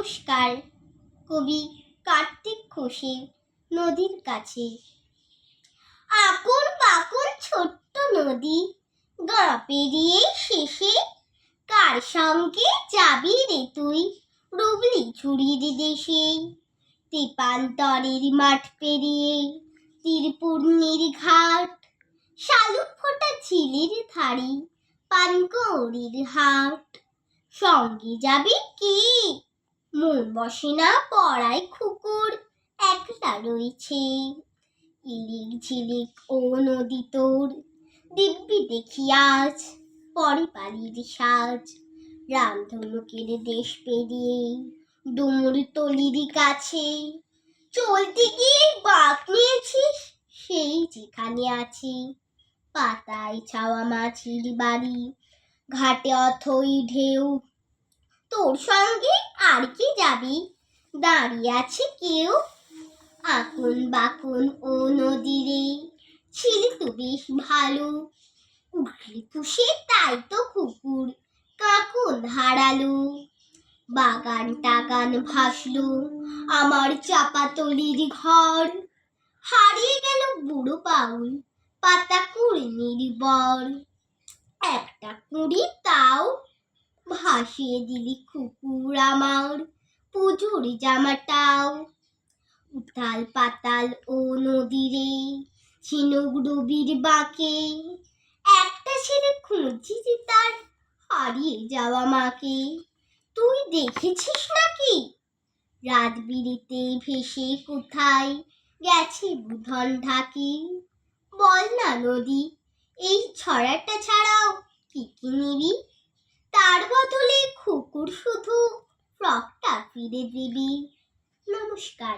নমস্কার কবি কার্তিক ঘোষের নদীর কাছে। আকর বাকর ছোট্ট নদী গা পেরিয়ে শেষে কার সঙ্গে যাবি রে তুই? রুবলি ঝুড়ির দেশে তেপান্তরের মাঠ পেরিয়ে, তীরপূর্ণির ঘাট, শালুক ফোটা ঝিলের ধারে, পানকৌড়ির হাট। সঙ্গে যাবে কে? মন বসে না পড়ায় খুকুর একলা রয়েছে। ইলিক ঝিলিক ও নদী তোর, দিব্যি দেখি আজ পরে পালির সাজ। রামধনুকের দেশ পেরিয়ে ডুমুর তলির কাছে। চলতে গিয়ে বাঁক নিয়েছিস, সেই যেখানে আছি। পাতায় ছাওয়া মাছির বাড়ি, ঘাটে অথই ঢেউ তোর সঙ্গে আর কি যাবি? দাঁড়িয়ে আছে কেউ? আকুন বাকুন ও নদীরে। ছিলি তো বেশ ভালো। উঠলি পুষে তাই তো কুকুর। কাকুন হারালো। বাগান টাগান ভাসলো আমার চাপাতলির ঘর। হারিয়ে গেল বুড়ো পাউল পাতা কুড়ি নির্বর। একটা কুড়ি তাও ভাসিয়ে দিলি কুকুর আমার, পুজোর জামাটাও। উতাল পাতাল ও নদীরে ঝিনুক ডুবির বাঁকে, একটা ছেলে খুঁজছি তার হারিয়ে যাওয়া মাকে। তুই দেখেছিস নাকি? রাত বিরিতে ভেসে কোথায় গেছে বুধন ঢাকি? বল না নদী, এই ছড়াটা ছাড়াও কি কি নিবি? তার বদলে খুকুর শুধু ফ্রকটা ফিরে দিবি। নমস্কার।